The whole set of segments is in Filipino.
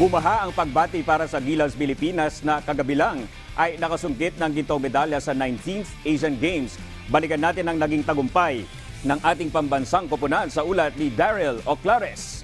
Bumaha ang pagbati para sa Gilas Pilipinas na kagabi lang ay nakasungkit ng gintong medalya sa 19th Asian Games. Balikan natin ang naging tagumpay ng ating pambansang koponan sa ulat ni Daryl Oclares.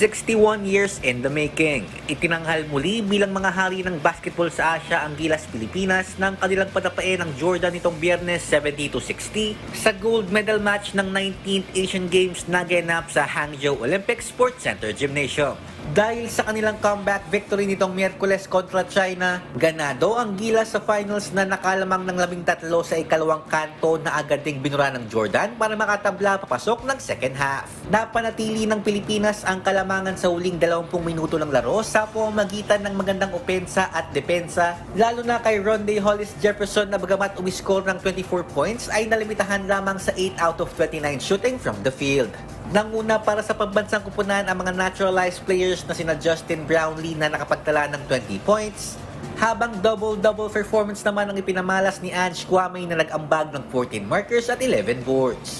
61 years in the making. Itinanghal muli bilang mga hari ng basketball sa Asia ang Gilas Pilipinas ng kanilang patapain ng Jordan nitong biyernes 70-60 sa gold medal match ng 19th Asian Games na ganap sa Hangzhou Olympic Sports Center Gymnasium. Dahil sa kanilang comeback victory nitong Miyerkules kontra China, ganado ang Gilas sa finals na nakalamang ng labing tatlo sa ikalawang kanto na agad ding binura ng Jordan para makatabla papasok ng second half. Napanatili ng Pilipinas ang kalamangan sa huling 20 minuto ng laro sa pamamagitan ng magandang opensa at depensa, lalo na kay Ronde Hollis Jefferson na bagamat umiscore ng 24 points ay nalimitahan lamang sa 8 out of 29 shooting from the field. Nanguna para sa pambansang kupunan ang mga naturalized players na sina Justin Brownlee na nakapagtala ng 20 points, habang double-double performance naman ang ipinamalas ni Ange Kwame na nag-ambag ng 14 markers at 11 boards.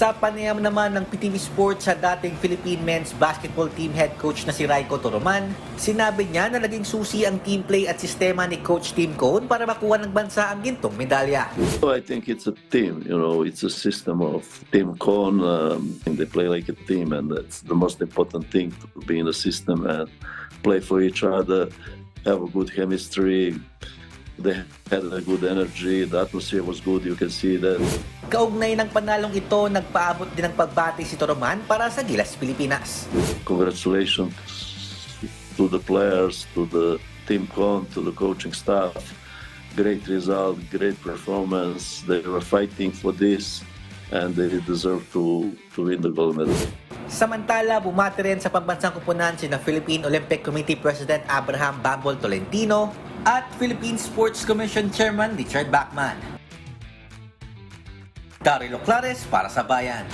Sa panayam naman ng PTV Sports sa dating Philippine men's basketball team head coach na si Raiko Toroman, sinabi niya na naging susi ang team play at sistema ni Coach Tim Cone para makuha ng bansa ang gintong medalya. So I think it's a team, you know, it's a system of team con. Um, they play like a team, and that's the most important thing to be in a system and play for each other, have a good chemistry. They had a good energy, the atmosphere was good, you can see that. Kaugnay ng panalong ito, nagpaabot din ng pagbati si Toroman para sa Gilas Pilipinas. Congratulations to the players, to the team con, to the coaching staff. Great result, great performance. They were fighting for this, and they deserve to, to win the gold medal. Samantala, bumati rin sa pambansang kupunan sina Philippine Olympic Committee President Abraham Bambol Tolentino at Philippine Sports Commission Chairman Richard Bachman. Daryl Oclares para sa Bayan.